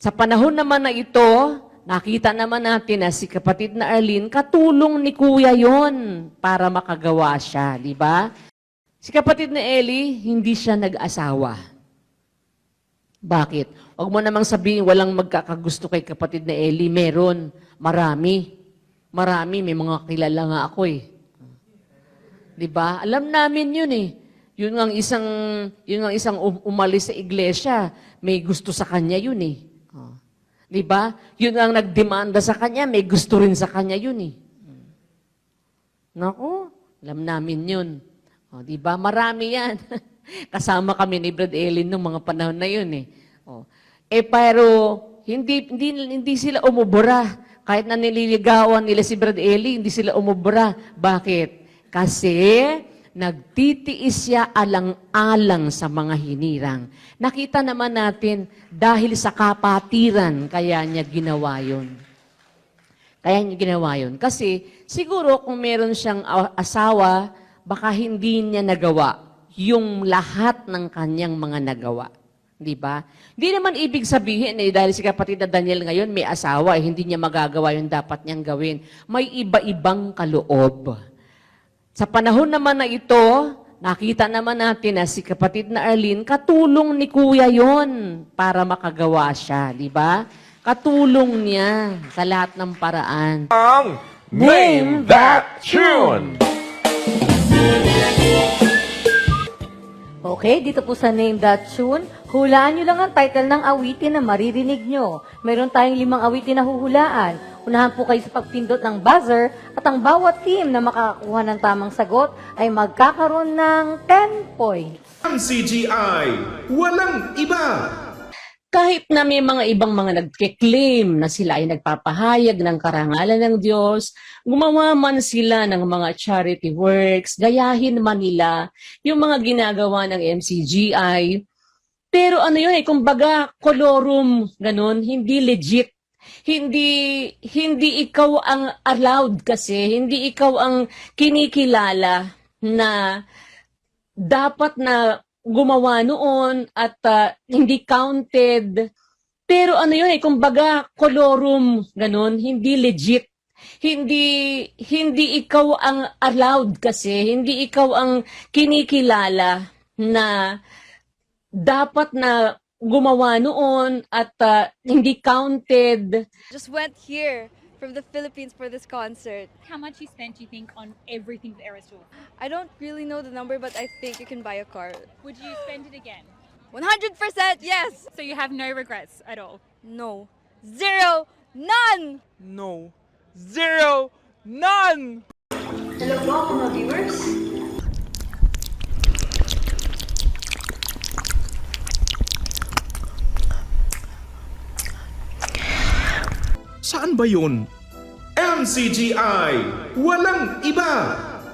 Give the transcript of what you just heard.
Sa panahon naman na ito, nakita naman natin na si kapatid na Arlene, katulong ni kuya yon para makagawa siya, di ba? Si kapatid na Ellie, hindi siya nag-asawa. Bakit? Huwag mo namang sabihin walang magkakagusto kay kapatid na Ellie. Meron. Marami. Marami. May mga kilala nga ako eh. 'Di ba? Alam namin 'yun eh. Yun ang isang yun ang isang um- umalis sa iglesia, may gusto sa kanya 'yun eh. 'Di ba? Yun ang nagdemanda sa kanya, may gusto rin sa kanya 'yun eh. Nako, alam namin 'yun. Oh, 'di ba? Marami 'yan. Kasama kami ni Brad Ellen nung mga panahon na 'yun eh. Oh. Eh pero hindi hindi hindi sila umubra. Kahit na nililigawan nila si Brad Eli, hindi sila umubra. Bakit? Kasi nagtitiis siya alang-alang sa mga hinirang. Nakita naman natin dahil sa kapatiran kaya niya ginawa yun. Kaya niya ginawa yun. Kasi siguro kung meron siyang asawa, baka hindi niya nagawa yung lahat ng kanyang mga nagawa. Di ba? Hindi naman ibig sabihin eh, dahil si kapatid na Daniel ngayon may asawa, eh, hindi niya magagawa yung dapat niyang gawin. May iba-ibang kaloob. Sa panahon naman na ito, nakita naman natin na si kapatid na Arlene, katulong ni kuya yon para makagawa siya. Di ba? Katulong niya sa lahat ng paraan. Ang Name That Tune! Okay, dito po sa Name That Tune, hulaan nyo lang ang title ng awitin na maririnig nyo. Meron tayong limang awitin na huhulaan. Unahan po kayo sa pagpindot ng buzzer at ang bawat team na makakakuha ng tamang sagot ay magkakaroon ng 10 points. Ang CGI, walang iba. Kahit na may mga ibang mga nagke-claim na sila ay nagpapahayag ng karangalan ng Diyos, gumawa man sila ng mga charity works, gayahin man nila yung mga ginagawa ng MCGI. Pero ano yun eh, kumbaga kolorum, ganun, hindi legit. Hindi hindi ikaw ang allowed kasi, hindi ikaw ang kinikilala na dapat na gumawa noon at ah, hindi counted. Pero ano yun eh, kumbaga kolorum, ganun, hindi legit. Hindi hindi ikaw ang allowed kasi, hindi ikaw ang kinikilala na dapat na gumawa noon at ah, hindi counted. just went here from the Philippines for this concert. How much you spent, you think, on everything the Eras Tour? I don't really know the number, but I think you can buy a car. Would you spend it again? 100% yes! So you have no regrets at all? No. Zero. None! No. Zero. None. Hello po mga viewers. Saan ba yun? MCGI, walang iba.